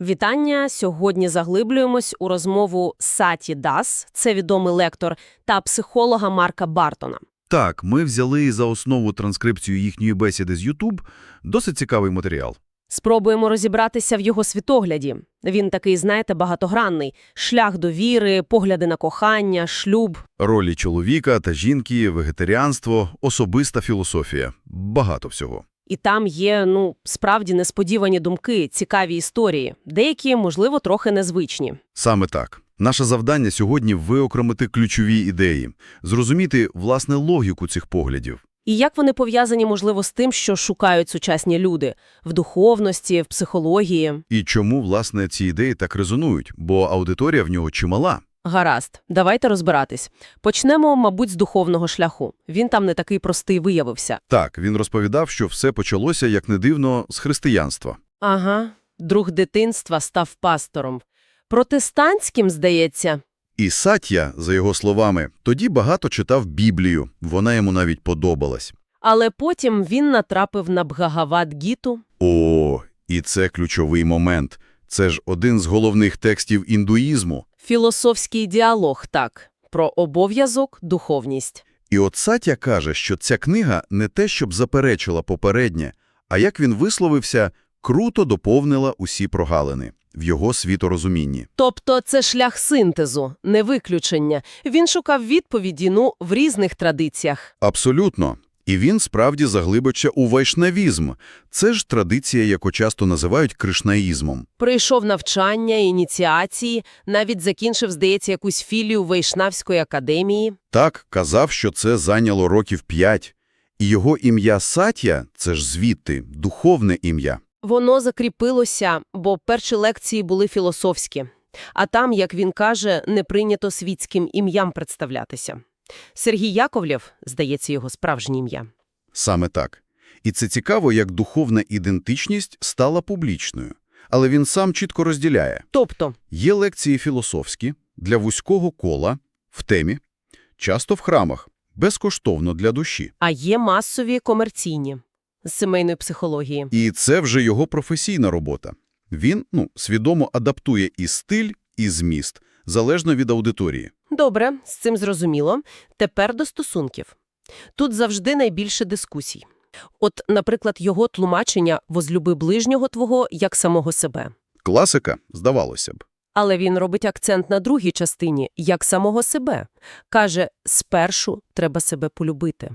Вітання! Сьогодні заглиблюємось у розмову Саті Дас, це відомий лектор, та психолога Марка Бартона. Так, ми взяли за основу транскрипцію їхньої бесіди з YouTube. Досить цікавий матеріал. Спробуємо розібратися в його світогляді. Він такий, знаєте, багатогранний. Шлях до віри, погляди на кохання, шлюб. Ролі чоловіка та жінки, вегетаріанство, особиста філософія. Багато всього. І там є, ну, справді несподівані думки, цікаві історії. Деякі, можливо, трохи незвичні. Саме так. Наше завдання сьогодні – виокремити ключові ідеї, зрозуміти, власне, логіку цих поглядів. І як вони пов'язані, можливо, з тим, що шукають сучасні люди – в духовності, в психології. І чому, власне, ці ідеї так резонують, бо аудиторія в нього чимала. Гаразд, давайте розбиратись. Почнемо, мабуть, з духовного шляху. Він там не такий простий виявився. Так, він розповідав, що все почалося, як не дивно, з християнства. Ага, друг дитинства став пастором. Протестантським, здається. І Сатя, за його словами, тоді багато читав Біблію, вона йому навіть подобалась. Але потім він натрапив на Бхагавад-гіту. О, і це ключовий момент. Це ж один з головних текстів індуїзму. Філософський діалог, так, про обов'язок, духовність. І от Сатя каже, що ця книга не те, щоб заперечила попереднє, а як він висловився, круто доповнила усі прогалини в його світорозумінні. Тобто це шлях синтезу, не виключення. Він шукав відповіді, ну, в різних традиціях. Абсолютно. І він справді заглибиться у вайшнавізм. Це ж традиція, яку часто називають кришнаїзмом. Пройшов навчання, ініціації, навіть закінчив, здається, якусь філію Вайшнавської академії. Так, казав, що це зайняло років п'ять. І його ім'я Сатя – це ж звідти, духовне ім'я. Воно закріпилося, бо перші лекції були філософські. А там, як він каже, не прийнято світським ім'ям представлятися. Сергій Яковлєв, здається, його справжнє ім'я. Саме так. І це цікаво, як духовна ідентичність стала публічною. Але він сам чітко розділяє. Тобто, Є лекції філософські, для вузького кола, в темі, часто в храмах, безкоштовно для душі. а є масові комерційні з сімейної психології. І це вже його професійна робота. Він, ну, свідомо адаптує і стиль, і зміст, залежно від аудиторії. Добре, з цим зрозуміло. Тепер до стосунків. Тут завжди найбільше дискусій. От, наприклад, його тлумачення «возлюби ближнього твого як самого себе». Класика, здавалося б. Але він робить акцент на другій частині як самого себе. Каже, спершу треба себе полюбити.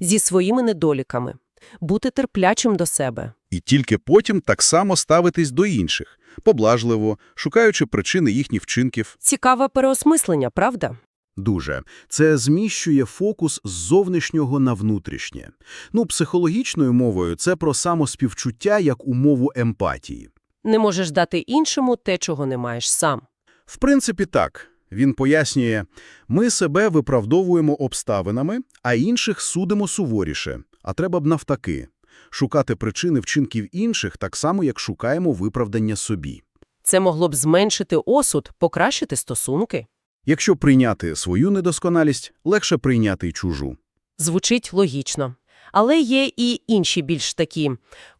Зі своїми недоліками. Бути терплячим до себе. І тільки потім так само ставитись до інших, поблажливо, шукаючи причини їхніх вчинків. Цікаве переосмислення, правда? Дуже. Це зміщує фокус з зовнішнього на внутрішнє. Ну, психологічною мовою це про самоспівчуття як умову емпатії. Не можеш дати іншому те, чого не маєш сам. В принципі, так. Він пояснює, ми себе виправдовуємо обставинами, а інших судимо суворіше. А треба б навтаки. Шукати причини вчинків інших так само, як шукаємо виправдання собі. Це могло б зменшити осуд, покращити стосунки. Якщо прийняти свою недосконалість, легше прийняти й чужу. Звучить логічно. Але є і інші більш такі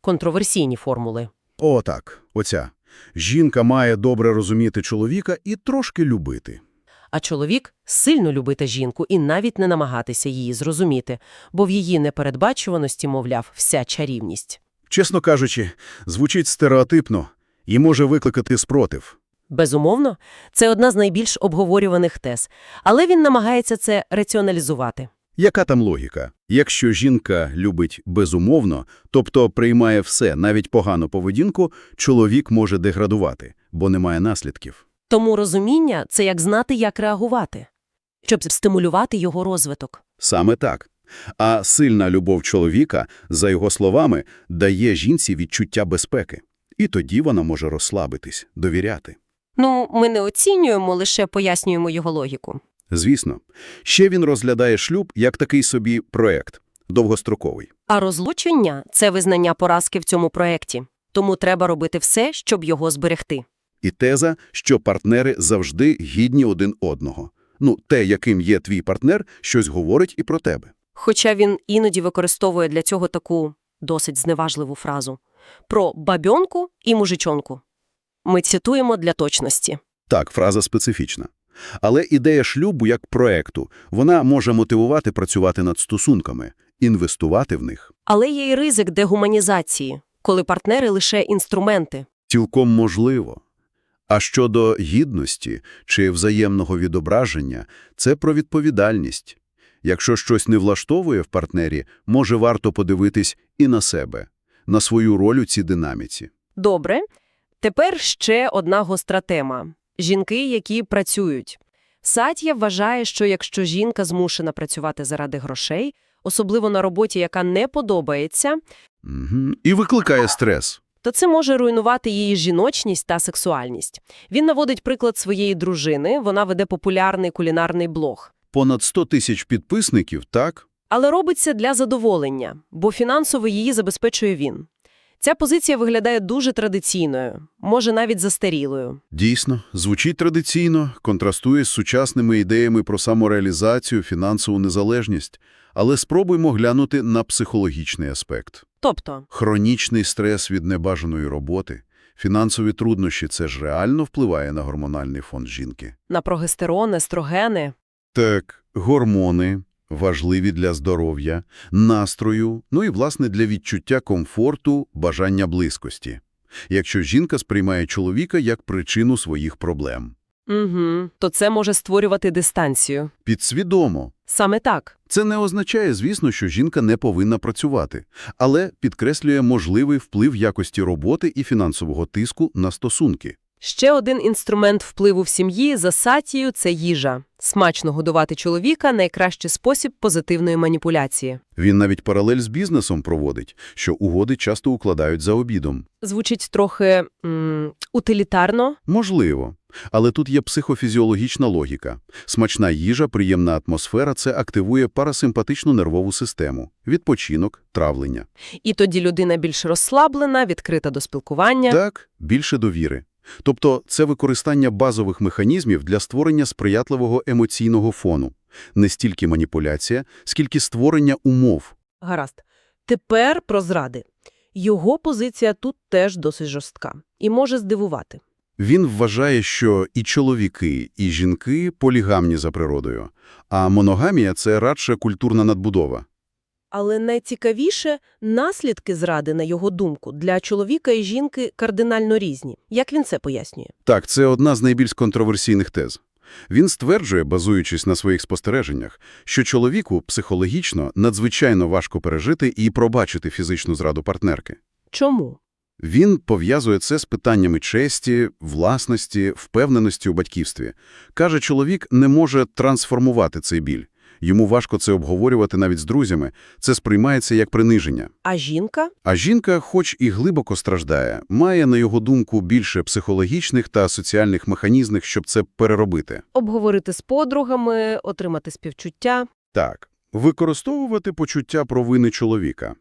контроверсійні формули. О, так, оця. Жінка має добре розуміти чоловіка і трошки любити. А чоловік сильно любити жінку і навіть не намагатися її зрозуміти, бо в її непередбачуваності, мовляв, вся чарівність. Чесно кажучи, звучить стереотипно і може викликати спротив. Безумовно, це одна з найбільш обговорюваних тез, але він намагається це раціоналізувати. Яка там логіка? Якщо жінка любить безумовно, тобто приймає все, навіть погану поведінку, чоловік може деградувати, бо немає наслідків. Тому розуміння – це як знати, як реагувати, щоб стимулювати його розвиток. Саме так. А сильна любов чоловіка, за його словами, дає жінці відчуття безпеки. І тоді вона може розслабитись, довіряти. Ну, ми не оцінюємо, лише пояснюємо його логіку. Звісно. Ще він розглядає шлюб як такий собі проект, довгостроковий. А розлучення – це визнання поразки в цьому проєкті. Тому треба робити все, щоб його зберегти. І теза, що партнери завжди гідні один одного. Ну, те, яким є твій партнер, щось говорить і про тебе. Хоча він іноді використовує для цього таку досить зневажливу фразу про бабьонку і мужичонку. Ми цитуємо для точності. Так, фраза специфічна. Але ідея шлюбу як проекту, вона може мотивувати працювати над стосунками, інвестувати в них. Але є й ризик дегуманізації, коли партнери лише інструменти. Цілком можливо. А щодо гідності чи взаємного відображення, це про відповідальність. Якщо щось не влаштовує в партнері, може варто подивитись і на себе, на свою роль у цій динаміці. Добре. Тепер ще одна гостра тема. Жінки, які працюють. Сатія вважає, що якщо жінка змушена працювати заради грошей, особливо на роботі, яка не подобається, Угу. І викликає стрес. То це може руйнувати її жіночність та сексуальність. Він наводить приклад своєї дружини, вона веде популярний кулінарний блог. Понад 100 тисяч підписників, так? Але робиться для задоволення, бо фінансово її забезпечує він. Ця позиція виглядає дуже традиційною, може навіть застарілою. Дійсно, звучить традиційно, контрастує з сучасними ідеями про самореалізацію, фінансову незалежність. Але спробуймо глянути на психологічний аспект. Тобто, Хронічний стрес від небажаної роботи, фінансові труднощі – це ж реально впливає на гормональний фон жінки. на прогестерон, естрогени. Так, гормони важливі для здоров'я, настрою, ну і, власне, для відчуття комфорту, бажання близькості. Якщо жінка сприймає чоловіка як причину своїх проблем. Угу. То це може створювати дистанцію. Підсвідомо. Саме так. Це не означає, звісно, що жінка не повинна працювати, але підкреслює можливий вплив якості роботи і фінансового тиску на стосунки. Ще один інструмент впливу в сім'ї за сатією – це їжа. Смачно годувати чоловіка – найкращий спосіб позитивної маніпуляції. Він навіть паралель з бізнесом проводить, що угоди часто укладають за обідом. Звучить трохи м, утилітарно. Можливо. Але тут є психофізіологічна логіка. Смачна їжа, приємна атмосфера – це активує парасимпатичну нервову систему, відпочинок, травлення. І тоді людина більш розслаблена, відкрита до спілкування. Так, більше довіри. Тобто це використання базових механізмів для створення сприятливого емоційного фону. Не стільки маніпуляція, скільки створення умов. Гаразд. Тепер про зради. Його позиція тут теж досить жорстка і може здивувати. Він вважає, що і чоловіки, і жінки полігамні за природою, а моногамія – це радше культурна надбудова. Але найцікавіше – наслідки зради, на його думку, для чоловіка і жінки кардинально різні. Як він це пояснює? Так, це одна з найбільш контроверсійних тез. Він стверджує, базуючись на своїх спостереженнях, що чоловіку психологічно надзвичайно важко пережити і пробачити фізичну зраду партнерки. Чому? Він пов'язує це з питаннями честі, власності, впевненості у батьківстві. Каже, чоловік не може трансформувати цей біль. Йому важко це обговорювати навіть з друзями. Це сприймається як приниження. А жінка? А жінка, хоч і глибоко страждає, має, на його думку, більше психологічних та соціальних механізмів, щоб це переробити. Обговорити з подругами, отримати співчуття. Так, використовувати почуття провини чоловіка.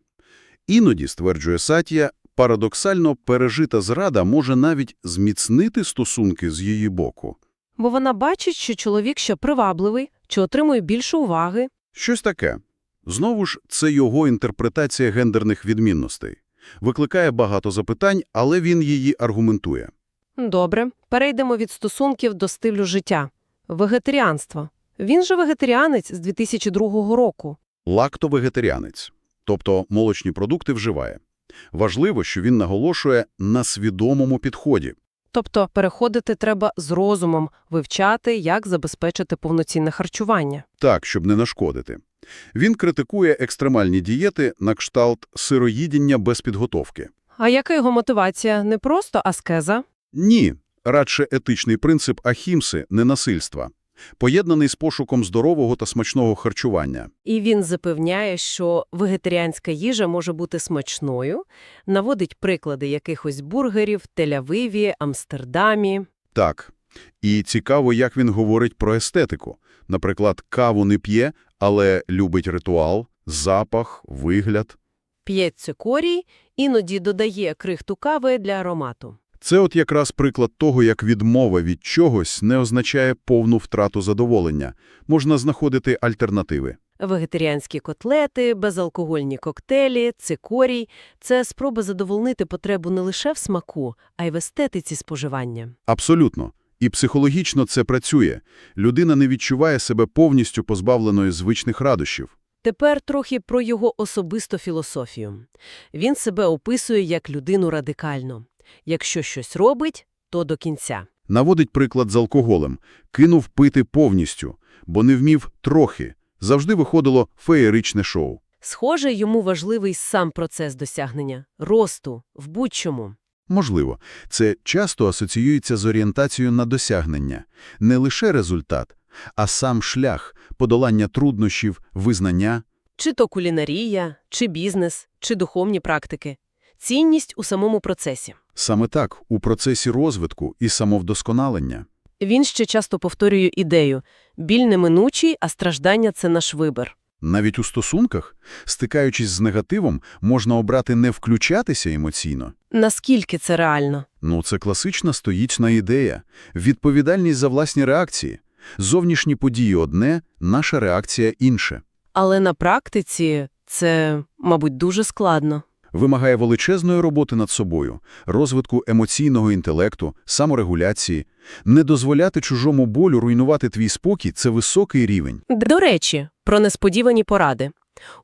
Іноді, стверджує Сатія, парадоксально пережита зрада може навіть зміцнити стосунки з її боку. Бо вона бачить, що чоловік що привабливий, чи отримує більше уваги. Щось таке. Знову ж, це його інтерпретація гендерних відмінностей. Викликає багато запитань, але він її аргументує. Добре, перейдемо від стосунків до стилю життя. Вегетаріанство. Він же вегетаріанець з 2002 року. Лактовегетаріанець, тобто молочні продукти вживає. Важливо, що він наголошує на свідомому підході. Тобто переходити треба з розумом, вивчати, як забезпечити повноцінне харчування. Так, щоб не нашкодити. Він критикує екстремальні дієти на кшталт сироїдіння без підготовки. А яка його мотивація? Не просто аскеза? Ні, радше етичний принцип ахімси – ненасильства, поєднаний з пошуком здорового та смачного харчування. І він запевняє, що вегетаріанська їжа може бути смачною, наводить приклади якихось бургерів в Тель-Авиві, Амстердамі. Так. І цікаво, як він говорить про естетику. Наприклад, каву не п'є, але любить ритуал, запах, вигляд. П'є цикорій, іноді додає крихту кави для аромату. Це от якраз приклад того, як відмова від чогось не означає повну втрату задоволення. Можна знаходити альтернативи. Вегетаріанські котлети, безалкогольні коктейлі, цикорій – це спроби задовольнити потребу не лише в смаку, а й в естетиці споживання. Абсолютно. І психологічно це працює. Людина не відчуває себе повністю позбавленою звичних радощів. Тепер трохи про його особисту філософію. Він себе описує як людину радикальну. Якщо щось робить, то до кінця. Наводить приклад з алкоголем. Кинув пити повністю, бо не вмів трохи. Завжди виходило феєричне шоу. Схоже, йому важливий сам процес досягнення, росту, в будь-чому. Можливо, це часто асоціюється з орієнтацією на досягнення. Не лише результат, а сам шлях, подолання труднощів, визнання. Чи то кулінарія, чи бізнес, чи духовні практики. Цінність у самому процесі. Саме так, у процесі розвитку і самовдосконалення. Він ще часто повторює ідею «біль неминучий, а страждання – це наш вибір». Навіть у стосунках, стикаючись з негативом, можна обрати не включатися емоційно. Наскільки це реально? Ну, це класична стоїчна ідея. Відповідальність за власні реакції. Зовнішні події одне, наша реакція інше. Але на практиці це, мабуть, дуже складно. Вимагає величезної роботи над собою, розвитку емоційного інтелекту, саморегуляції. Не дозволяти чужому болю руйнувати твій спокій – це високий рівень. До речі, про несподівані поради.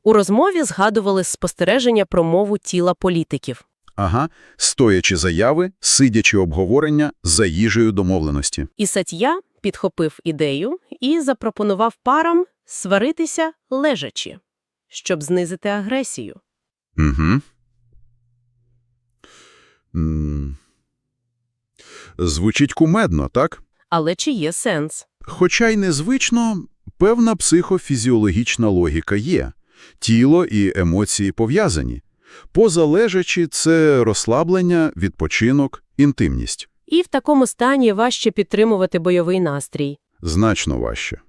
У розмові згадували спостереження про мову тіла політиків. Ага, стоячи заяви, сидячи обговорення за їжею домовленості. І Сатья підхопив ідею і запропонував парам сваритися лежачи, щоб знизити агресію. Угу. Звучить кумедно, так? Але чи є сенс? Хоча й незвично, певна психофізіологічна логіка є. Тіло і емоції пов'язані. Позалежачі – це розслаблення, відпочинок, інтимність. І в такому стані важче підтримувати бойовий настрій. Значно важче.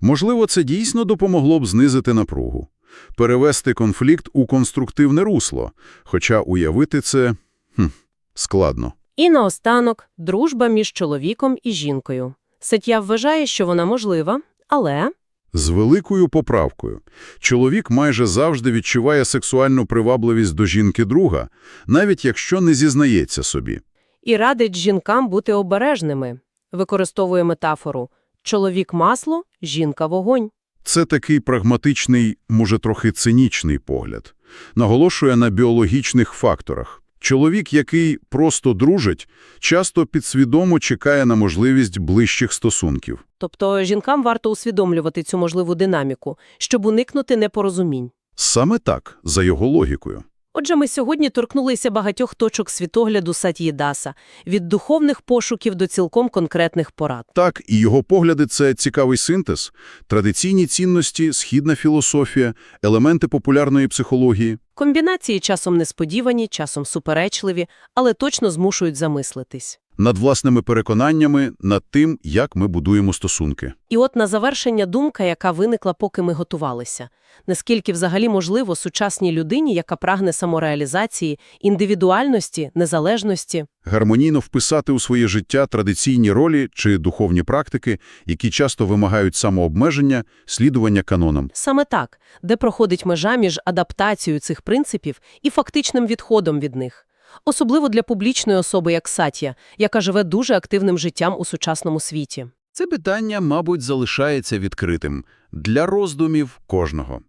Можливо, це дійсно допомогло б знизити напругу, перевести конфлікт у конструктивне русло, хоча уявити це хм, складно. І наостанок – дружба між чоловіком і жінкою. Сатья вважає, що вона можлива, але... З великою поправкою. Чоловік майже завжди відчуває сексуальну привабливість до жінки друга, навіть якщо не зізнається собі. І радить жінкам бути обережними. Використовує метафору «чоловік – масло, жінка – вогонь». Це такий прагматичний, може трохи цинічний погляд. Наголошує на біологічних факторах. Чоловік, який просто дружить, часто підсвідомо чекає на можливість ближчих стосунків. Тобто жінкам варто усвідомлювати цю можливу динаміку, щоб уникнути непорозумінь. Саме так, за його логікою. Отже, ми сьогодні торкнулися багатьох точок світогляду Сатьєдаса від духовних пошуків до цілком конкретних порад. Так, і його погляди – це цікавий синтез. Традиційні цінності, східна філософія, елементи популярної психології. Комбінації часом несподівані, часом суперечливі, але точно змушують замислитись. Над власними переконаннями, над тим, як ми будуємо стосунки. І от на завершення думка, яка виникла, поки ми готувалися. Наскільки взагалі можливо сучасній людині, яка прагне самореалізації, індивідуальності, незалежності? Гармонійно вписати у своє життя традиційні ролі чи духовні практики, які часто вимагають самообмеження, слідування канонам. Саме так, де проходить межа між адаптацією цих принципів і фактичним відходом від них. Особливо для публічної особи, як Сатія, яка живе дуже активним життям у сучасному світі. Це питання, мабуть, залишається відкритим для роздумів кожного.